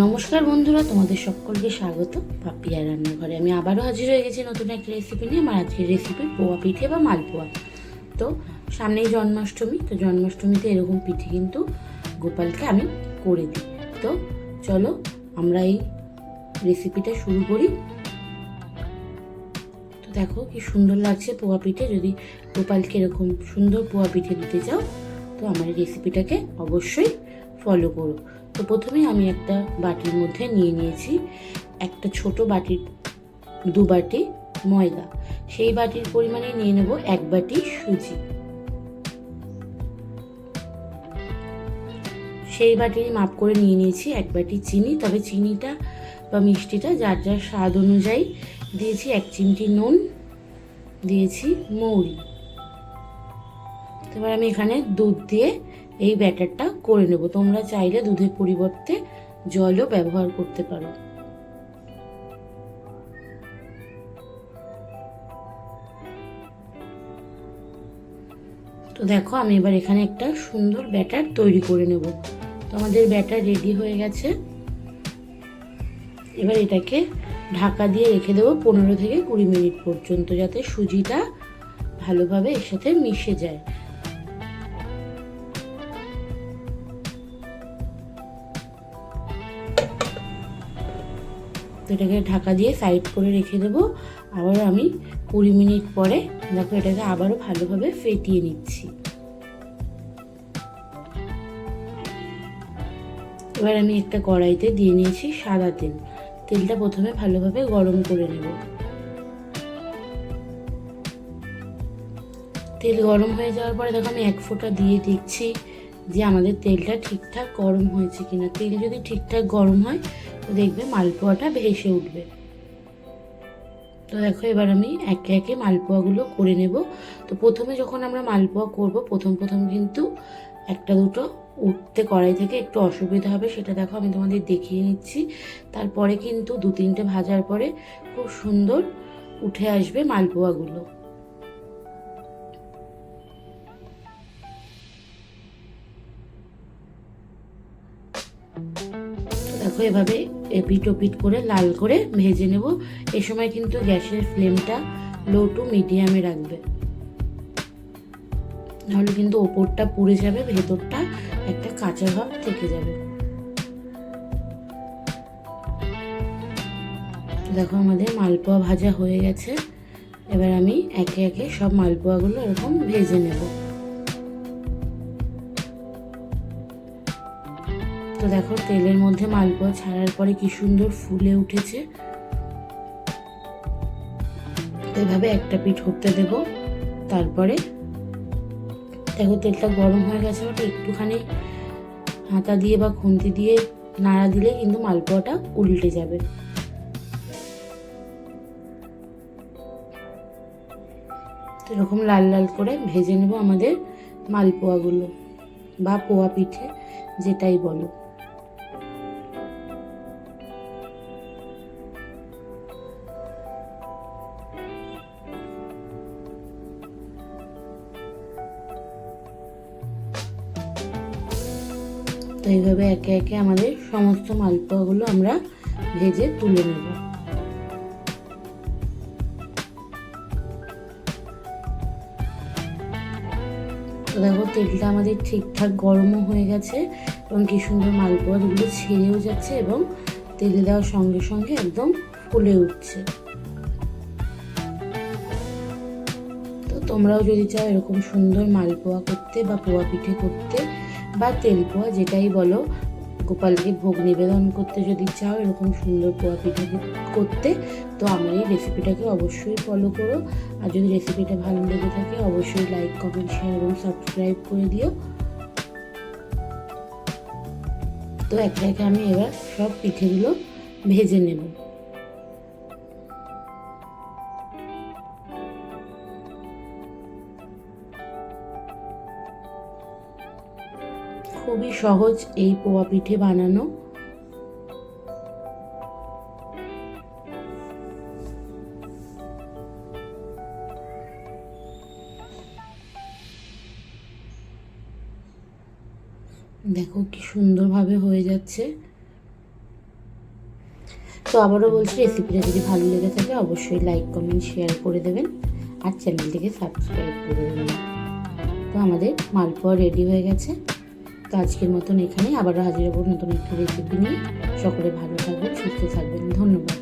নমস্কার বন্ধুরা, তোমাদের সকলকে স্বাগত পাপিয়া রান্নাঘরে। আমি আবারও হাজির হয়ে গেছি নতুন একটা রেসিপি নিয়ে, আমার আজকের রেসিপি পোয়া পিঠে বা মালপোয়া তো, সামনেই জন্মাষ্টমী, তো জন্মাষ্টমীতে এরকম পিঠে কিন্তু গোপালকে আমি করে দিই। তো, চলো আমরা এই রেসিপিটা শুরু করি। তো দেখো কি সুন্দর লাগছে পোয়া পিঠে। যদি গোপালকে এরকম সুন্দর পোয়া পিঠে দিতে চাও, তো আমার রেসিপিটাকে অবশ্যই ফলো করো। তো প্রথমে আমি একটা বাটির মধ্যে নিয়ে নিয়েছি একটা ছোট বাটির দু বাটি ময়দা। সেই বাটির পরিমাণে নিয়ে নেব এক বাটি সুজি। সেই বাটির মাপ করে নিয়ে নিয়েছি এক বাটি চিনি। তবে চিনিটা বা মিষ্টিটা যার যার স্বাদ অনুযায়ী দিয়েছি এক চিমটি নুন, দিয়েছি মৌরি। তারপর আমি এখানে দুধ দিয়ে এই ব্যাটারটা করে নেব। তোমরা চাইলে দুধের পরিবর্তে জলও ব্যবহার করতে পারো। তো দেখো, আমি এবার এখানে একটা সুন্দর ব্যাটার তৈরি করে নেব। তো আমাদের ব্যাটার রেডি হয়ে গেছে। এবার এটাকে ঢাকা দিয়ে রেখে দেবো পনেরো থেকে কুড়ি মিনিট পর্যন্ত, যাতে সুজিটা ভালোভাবে এর সাথে মিশে যায়। এটাকে ঢাকা দিয়ে সাইড করে রেখে দেবো। আবার আমি কুড়ি মিনিট পরে দেখো এটাকে আবারও ভালোভাবে ফেটিয়ে নিচ্ছি। এবার আমি একটা কড়াইতে দিয়ে নিয়েছি সাদা তেল। তেলটা প্রথমে ভালোভাবে গরম করে নেব। তেল গরম হয়ে যাওয়ার পরে দেখো আমি এক ফোঁটা দিয়ে দেখছি যে আমাদের তেলটা ঠিকঠাক গরম হয়েছে কিনা। তেল যদি ঠিকঠাক গরম হয় দেখবে মালপোয়াটা ভেসে উঠবে। তো দেখো, এবার আমি একে একে মালপোয়াগুলো করে নেব। তো প্রথমে যখন আমরা মালপোয়া করব, প্রথম প্রথম কিন্তু একটা দুটো উঠতে কড়াই থেকে একটু অসুবিধা হবে, সেটা দেখো আমি তোমাদের দেখিয়ে নিচ্ছি। তারপরে কিন্তু দু তিনটে ভাজার পরে খুব সুন্দর উঠে আসবে মালপোয়াগুলো। দেখো এভাবে এপিট ওপিট করে লাল করে ভেজে নেব। এ সময় কিন্তু গ্যাসের ফ্লেমটা লো টু মিডিয়ামে রাখবে। নাহলে কিন্তু ওপরটা পুড়ে যাবে, ভেতরটা একটা কাঁচা ভাব থেকে যাবে। দেখো আমাদের মালপোয়া ভাজা হয়ে গেছে। এবার আমি একে একে সব মালপোয়াগুলো এরকম ভেজে নেব। তো দেখো তেলের মধ্যে মালপোয়া ছাড়ার পরে কি সুন্দর ফুলে উঠেছে। এভাবে একটা পিঠ করতে দেব। তারপরে দেখো তেলটা গরম হয়ে গেছে, ওটা একটুখানি হাতা দিয়ে বা খুন্তি দিয়ে নাড়া দিলে কিন্তু মালপোয়াটা উল্টে যাবে। এরকম লাল লাল করে ভেজে নেব আমাদের মালপোয়াগুলো বা পোয়া পিঠে, যেটাই বলো। তো এইভাবে একে একে আমাদের সমস্ত মালপোয়াগুলো আমরা ভেজে তুলে নেব। তো দেখো, তেলটা আমাদের ঠিকঠাক গরমও হয়ে গেছে এবং কি সুন্দর মালপোয়াগুলো ছেড়েও যাচ্ছে এবং তেলে দেওয়ার সঙ্গে সঙ্গে একদম ফুলে উঠছে। তো তোমরাও যদি চাও এরকম সুন্দর মালপোয়া করতে বা পোয়া পিঠে করতে বা তেলপোয়া যেটাই বলো, গোপালকে ভোগ নিবেদন করতে যদি চাও, এরকম সুন্দর পোয়া পিঠা করতে, তো আমার এই রেসিপিটাকে অবশ্যই ফলো করো। আর যদি রেসিপিটা ভালো লেগে থাকে, অবশ্যই লাইক কমেন্ট শেয়ার এবং সাবস্ক্রাইব করে দিও। তো একে একে আমি এবার সব পিঠেগুলো ভেজে নেব। খুবই সহজ এই পোয়া পিঠে বানানো। দেখো কি সুন্দরভাবে হয়ে যাচ্ছে। তো আবারও বলছি রেসিপিটা যদি ভালো লেগে থাকে অবশ্যই লাইক কমেন্ট শেয়ার করে দেবেন আর চ্যানেলটিকে সাবস্ক্রাইব করে দেবেন। তো আমাদের মালপোয়া রেডি হয়ে গেছে। তো আজকের মতন এখানে আবারও হাজির হব নতুন একটি রেসিপি নিয়ে। সকলে ভালো থাকবেন সুস্থ থাকবেন। ধন্যবাদ।